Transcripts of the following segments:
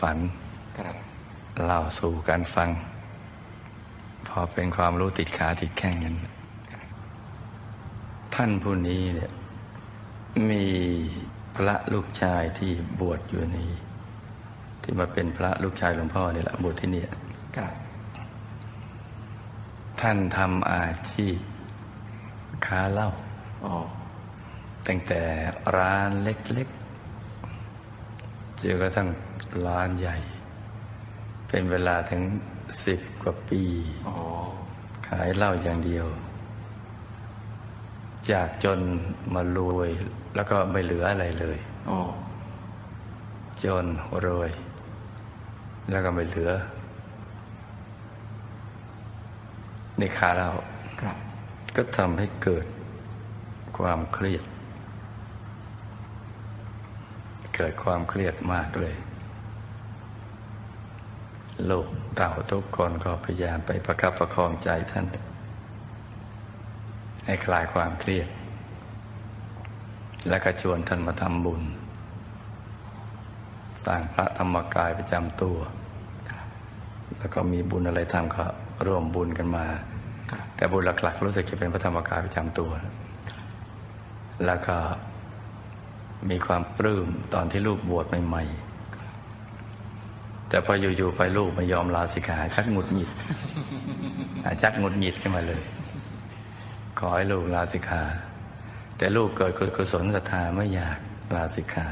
ฝันครับเล่าสู่กันฟัง พอเป็นความรู้ติดขาติดแข้งกันท่านผู้นี้เนี่ยมีพระลูกชายที่บวชอยู่ในที่มาเป็นพระลูกชายหลวงพ่อเนี่ยแหละบวชที่เนี่ยครับท่านทำอาชีพค้าเหล้าอ๋อตั้งแต่ร้านเล็กๆเจอกระทั่งร้านใหญ่ เป็นเวลาถึงสิบกว่าปีอ๋อขายเหล้าอย่างเดียว จากจนมารวย แล้วก็ไม่เหลืออะไรเลยอ๋อจนรวย แล้วก็ไม่เหลือในคาเหล้าครับก็ทำให้เกิดความเครียด เกิดความเครียดมากเลยลูกเต่าทุกคนก็พยายามไปประคับประคองใจท่าน ให้คลายความเครียด และก็ชวนท่านมาทำบุญสร้างพระธรรมกายประจำตัว แล้วก็มีบุญอะไรทำก็ร่วมบุญกันมาครับแต่บุญหลักๆ รู้สึกจะเป็นพระธรรมกายประจำตัว แล้วก็ มีความปลื้มตอนที่ลูกบวชใหม่ๆ แต่พออยู่ๆไปลูกไม่ยอมลาสิกขาชักหงุดหงิดชักหงุดหงิดขึ้นมาเลย ขอให้ลูกลาสิกขา แต่ลูกเกิดกุศลศรัทธาไม่อยากลาสิกขา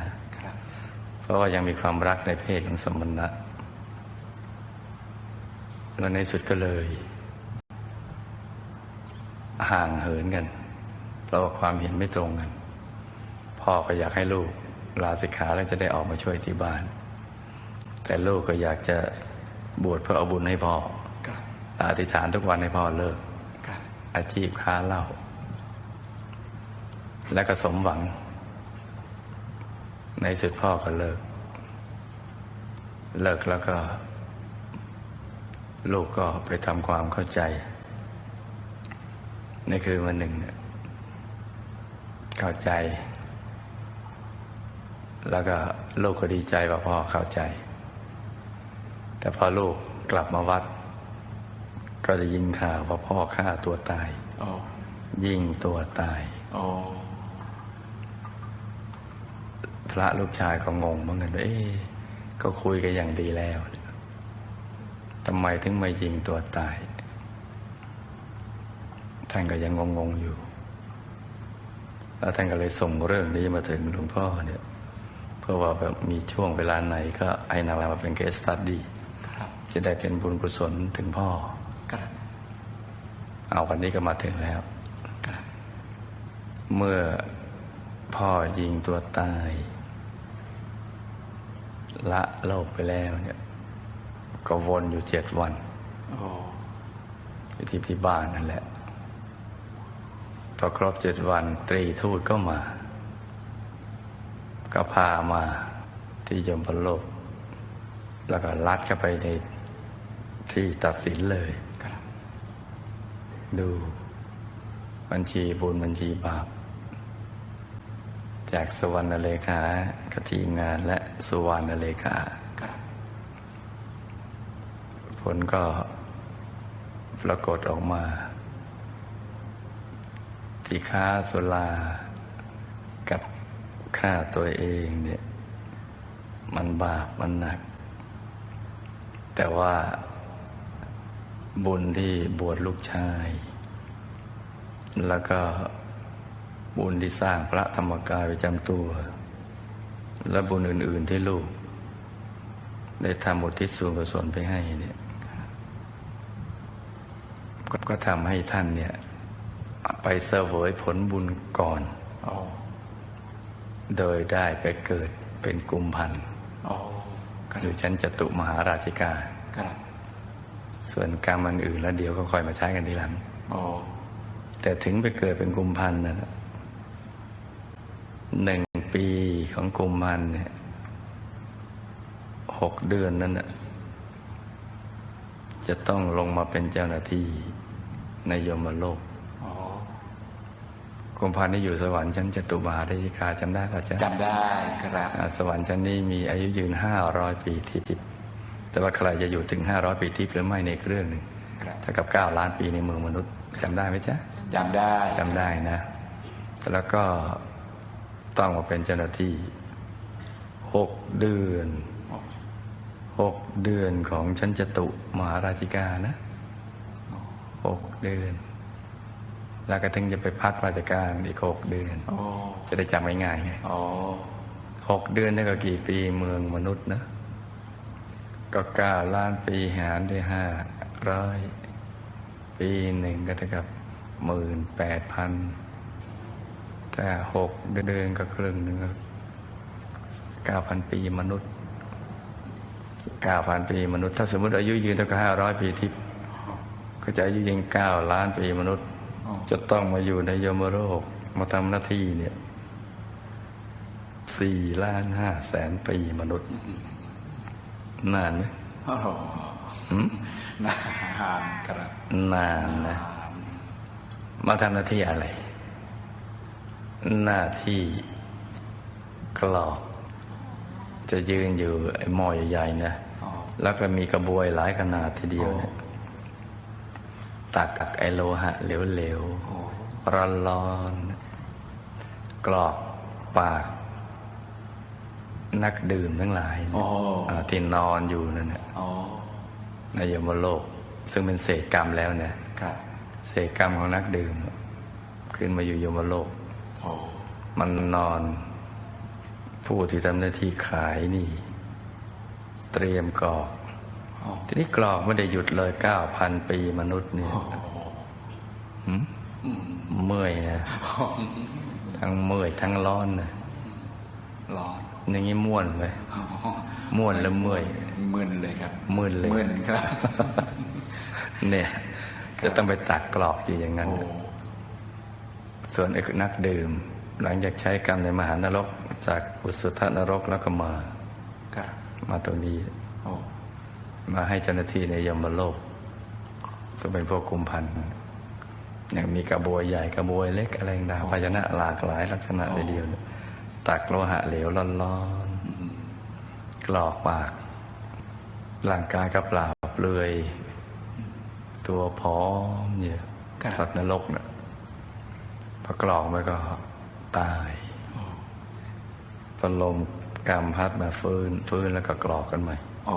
เพราะว่ายังมีความรักในเพศของสมณะแล้วในสุดก็เลย ห่างเหินกัน เพราะว่าความเห็นไม่ตรงกัน พ่อก็อยากให้ลูกลาสิกขาแล้วจะได้ออกมาช่วยที่บ้าน แต่ลูกก็อยากจะบวชเพื่อเอาบุญให้พ่อครับอธิษฐานทุกวันให้พ่อเลิกอาชีพค้าเหล้าและก็สมหวัง ในสุดพ่อก็เลิก เลิกแล้วก็ ลูกก็ไปทำความเข้าใจ ในคืนวันหนึ่งเนี่ยเข้าใจ แล้วก็ลูกก็ดีใจว่าพ่อเข้าใจ แต่พอลูกกลับมาวัด ก็ได้ยินข่าวว่าพ่อฆ่าตัวตายอ๋อยิงตัวตายอ๋อพระลูกชายก็งงเหมือนกันว่าเอ๊ะก็คุยกันอย่างดีแล้วทำไมถึงมายิงตัวตาย ท่านก็ยังงงๆอยู่ แล้วท่านก็เลยส่งเรื่องนี้มาถึงหลวงพ่อเนี่ยเพื่อว่าแบบมีช่วงเวลาไหนก็ให้นำมาเป็นเคสตัดดี้ครับจะได้เป็นบุญกุศลถึงพ่อครับเอาวันนี้ก็มาถึงแล้วครับเมื่อพ่อยิงตัวตาย ละโลกไปแล้วเนี่ย ก็วนอยู่เจ็ดวันอ๋ออยู่ที่ที่บ้านนั่นแหละพอครบเจ็ดวันตรีทูตก็มา ก็พามาที่ยมพโลก แล้วก็ลัดเข้าไปในที่ตัดสินเลยครับดูบัญชีบุญบัญชีบาป จากสวรรณเลขากทีมงานและสุวรรณเลขาครับผลก็ปรากฏออกมา ที่ค้าสุรากับ ฆ่าตัวเองเนี่ย มันบาปมันหนัก แต่ว่าบุญที่บวชลูกชาย แล้วก็บุญที่สร้างพระธรรมกายประจำตัว และบุญอื่น ๆที่ลูก ได้ทำอุทิศส่วนกุศลไปให้เนี่ยก็ทำให้ท่านเนี่ย ไปเสวยผลบุญก่อนอ๋อ โดยได้ไปเกิดเป็นกุมพันธ์อ๋อครับอยู่ชั้นจตุมหาราชิกาครับส่วนกรรมอันอื่นแล้วเดี๋ยวก็ค่อยมาใช้กันทีหลังอ๋อแต่ถึงไปเกิดเป็นกุมพันธ์นะหนึ่งปีของกุมพันธ์เนี่ยหกเดือนนั้นน่ะจะต้องลงมาเป็นเจ้าหน้าที่ในยมโลกอ๋อ กุมภานี่อยู่สวรรค์ชั้นจตุมหาราชิกาจำได้ป่ะจ๊ะจำได้ครับอ่าสวรรค์ชั้นนี้มีอายุยืนห้าร้อยปีทิพย์แต่ว่าใครจะอยู่ถึงห้าร้อยปีทิพย์หรือไม่ในอีกเรื่องหนึ่งครับเท่ากับเก้าล้านปีในเมืองมนุษย์จำได้ไหมจ๊ะจำได้จำได้นะ แล้วก็ต้องมาเป็นเจ้าหน้าที่หกเดือนหกเดือนของชั้นจตุมหาราชิกานะหกเดือน แล้วก็ถึงจะไปพักราชการอีกหกเดือนโอ้จะได้จำง่ายๆไงโอ้หกเดือนเท่ากับกี่ปีเมืองมนุษย์นะก็เก้าล้านปีหารด้วยห้าร้อยปีหนึ่งก็เท่ากับหมื่นแปดพันแต่หกเดือนก็ครึ่งหนึ่งเก้าพันปีมนุษย์เก้าพันปีมนุษย์ ถ้าสมมติอายุยืนเท่ากับห้าร้อยปีทิพย์ก็จะอายุยืนเก้าล้านปีมนุษย์ จะต้องมาอยู่ในยมโลกมาทำหน้าที่เนี่ยสี่ล้านห้าแสนปีมนุษย์ นานไหมโอ้โหหืมนานครับ นานนะ มาทำหน้าที่อะไร หน้าที่กรอกจะยืนอยู่ไอ้หม้อใหญ่ๆนะอ๋อแล้วก็มีกระบวยหลายขนาดทีเดียวเนี่ย ตักไอโลหะเหลวโอ้ๆร้อนๆกรอกปาก นักดื่มทั้งหลายเนี่ยโอ้อ่าที่นอนอยู่นั่นแหละโอ้ในยมโลก ซึ่งเป็นเศษกรรมแล้วเนี่ยครับเศษกรรมของนักดื่ม ขึ้นมาอยู่ยมโลกโอ้มันนอน ผู้ที่ทำหน้าที่ขายนี่ เตรียมกรอกโอ้ ทีนี้กรอกไม่ได้หยุดเลยเก้าพันปีมนุษย์เนี่ยหืมเมื่อยนะทั้งเมื่อยทั้งร้อนนะร้อนอย่างนี้ม่วนไหมม่วนแล้วเมื่อยมึนเลยครับมึนเลยมึนครับ เนี่ย จะต้องไปตักกรอกอยู่อย่างนั้นโอ้ส่วนไอ้นักดื่ม หลังจากใช้กรรมในมหานรก จากอุสุทนรกแล้วก็มาครับมาตรงนี้โอ้ มาให้เจ้าหน้าที่ในยมโลกซึ่งเป็นพวกคุมพันธ์อย่างมีกระบวยใหญ่กระบวยเล็กอะไรต่างๆภาชนะหลากหลายลักษณะเลยเดียวเนี่ยตักโลหะเหลวร้อนๆกรอกปากร่างกายก็เปล่าเปลือย ตัวพร้อมเนี่ยสัตว์นรกเนี่ยพอกรอกไปก็ตายพอลมกรรมพัดมาฟื้นฟื้นแล้วก็กรอกกันใหม่โอ้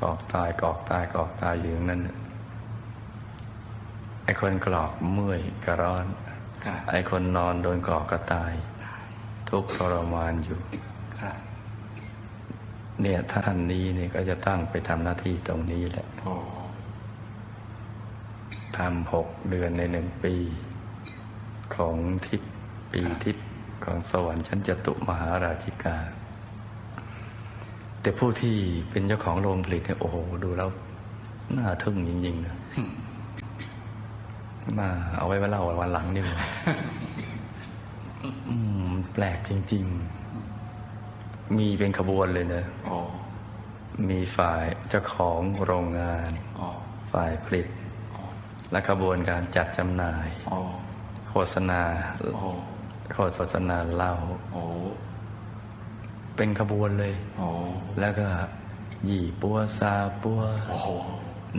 กรอกตายกรอกตายกรอกตายอยู่อย่างนั้นน่ะไอ้คนกรอกเมื่อยก็ร้อนครับไอ้คนนอนโดนกรอกก็ตาย ทุกข์ทรมานอยู่ครับเนี่ยท่านนี้เนี่ยก็จะตั้งไปทำหน้าที่ตรงนี้แหละโอ้ทำหกเดือนในหนึ่งปี ของทิพย์ปีทิพย์ของสวรรค์ชั้นจตุมหาราชิกา แต่ผู้ที่เป็นเจ้าของโรงผลิตเนี่ยโอ้โหดูแล้วน่าทึ่งจริงๆนะน่าเอาไว้ไว้เล่าวันหลังดีกว่าอืมแปลกจริง ๆ มีเป็นขบวนเลยนะโอ้มีฝ่ายเจ้าของโรงงานโอ้ฝ่ายผลิต และขบวนการจัดจำหน่ายโอ้โฆษณาโอ้โฆษณาเหล้าโอ้ เป็นขบวนเลยโอ้แล้วก็หยี่ปัวซาปัวโอ้โห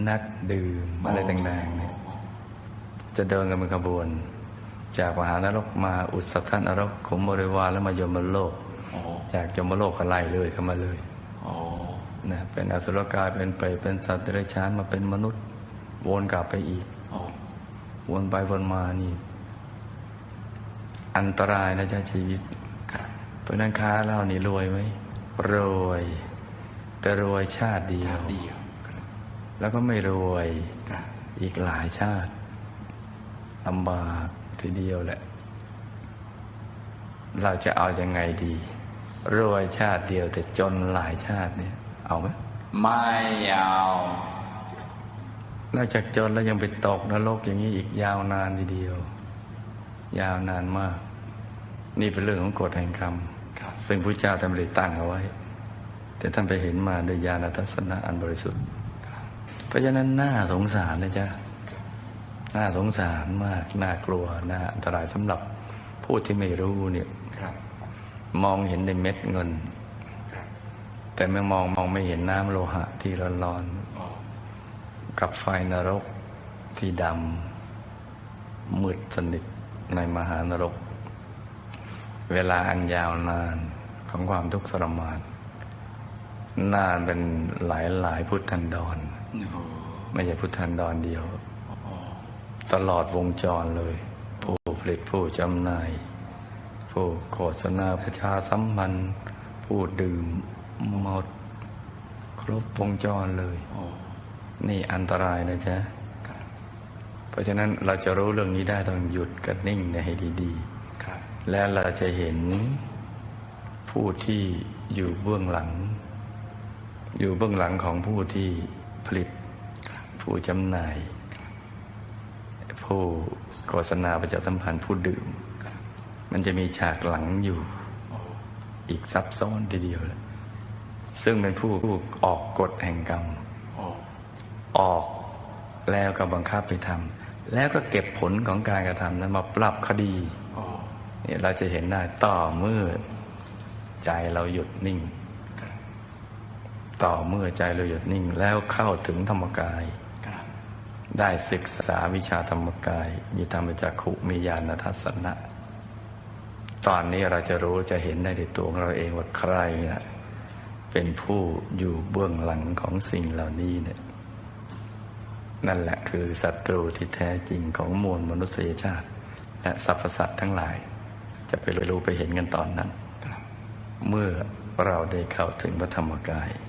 นักดื่มอะไรต่างๆเนี่ยจะเดินกันเป็นขบวน จากมหานรกมาอุสธนรกขุมบริวารแล้วมายมโลกโอ้จากยมโลกก็ไล่เลยเข้ามาเลยโอ้นะเป็นอสุรกายเป็นเปรตเป็นสัตว์เดรัจฉานมาเป็นมนุษย์ วนกลับไปอีกโอ้วนไปวนมานี่ อันตรายนะจ๊ะชีวิตครับ เพราะนั้นค้าเหล้านี่รวยไหมรวย แต่รวยชาติเดียชาวติเดียวครับแล้วก็ไม่รวยครับอีกหลายชาติลำบากทีเดียวแหละ เราจะเอาอยัางไงดี รวยชาติเดียวแต่จนหลายชาติเนี่ย เอาไหมไม่เอานอกจากจนแล้วยังไปตกนรกอย่างนี้อีกยาวนานทีเดียว ยาวนานมาก นี่เป็นเรื่องของกฎแห่งกรรมครับ ซึ่งพระเจ้าท่านไม่ได้ตั้งเอาไว้ แต่ท่านไปเห็นมาโดยญาณทัศนะอันบริสุทธิ์ เพราะฉะนั้นน่าสงสารนะจ๊ะน่าสงสารมาก น่ากลัว น่าอันตรายสำหรับผู้ที่ไม่รู้เนี่ยมองเห็นในเม็ดเงิน แต่ไม่มองมองไม่เห็นน้ำโลหะที่ร้อนๆกับไฟนรกที่ดำมืดสนิทในมหานรก เวลาอันยาวนานของความทุกข์ทรมานนานเป็นหลายหลายพุทธันดรโอ้โหไม่ใช่พุทธันดรเดียว ตลอดวงจรเลย ผู้ผลิตผู้จำหน่าย ผู้โฆษณาประชาสัมพันธ์ผู้ดื่มหมด ครบวงจรเลย นี่อันตรายนะจ๊ะเพราะฉะนั้นเราจะรู้เรื่องนี้ได้ต้องหยุดกับนิ่งให้ดี ๆ และเราจะเห็นผู้ที่อยู่เบื้องหลัง อยู่เบื้องหลังของผู้ที่ผลิต ผู้จำหน่าย ผู้โฆษณาประชาสัมพันธ์ผู้ดื่ม มันจะมีฉากหลังอยู่อีกซับซ้อนทีเดียวเลยซึ่งเป็นผู้ผู้ออกกฎแห่งกรรม ออกแล้วก็บังคับไปทำแล้วก็เก็บผลของการกระทำนั้นมาปรับคดี นี่เราจะเห็นได้ต่อเมื่อใจเราหยุดนิ่ง ต่อเมื่อใจเราหยุดนิ่ง แล้วเข้าถึงธรรมกาย ได้ศึกษาวิชาธรรมกาย มีธรรมจักขุมีญาณทัศนะ ตอนนี้เราจะรู้จะเห็นได้ในตัวของเราเองว่าใครนะเป็นผู้อยู่เบื้องหลังของสิ่งเหล่านี้เนี่ยนั่นแหละคือศัตรูที่แท้จริงของมวลมนุษยชาติ และสรรพสัตว์ทั้งหลาย จะไปรู้ไปเห็นกันตอนนั้นครับเมื่อเราได้เข้าถึงพระธรรมกายค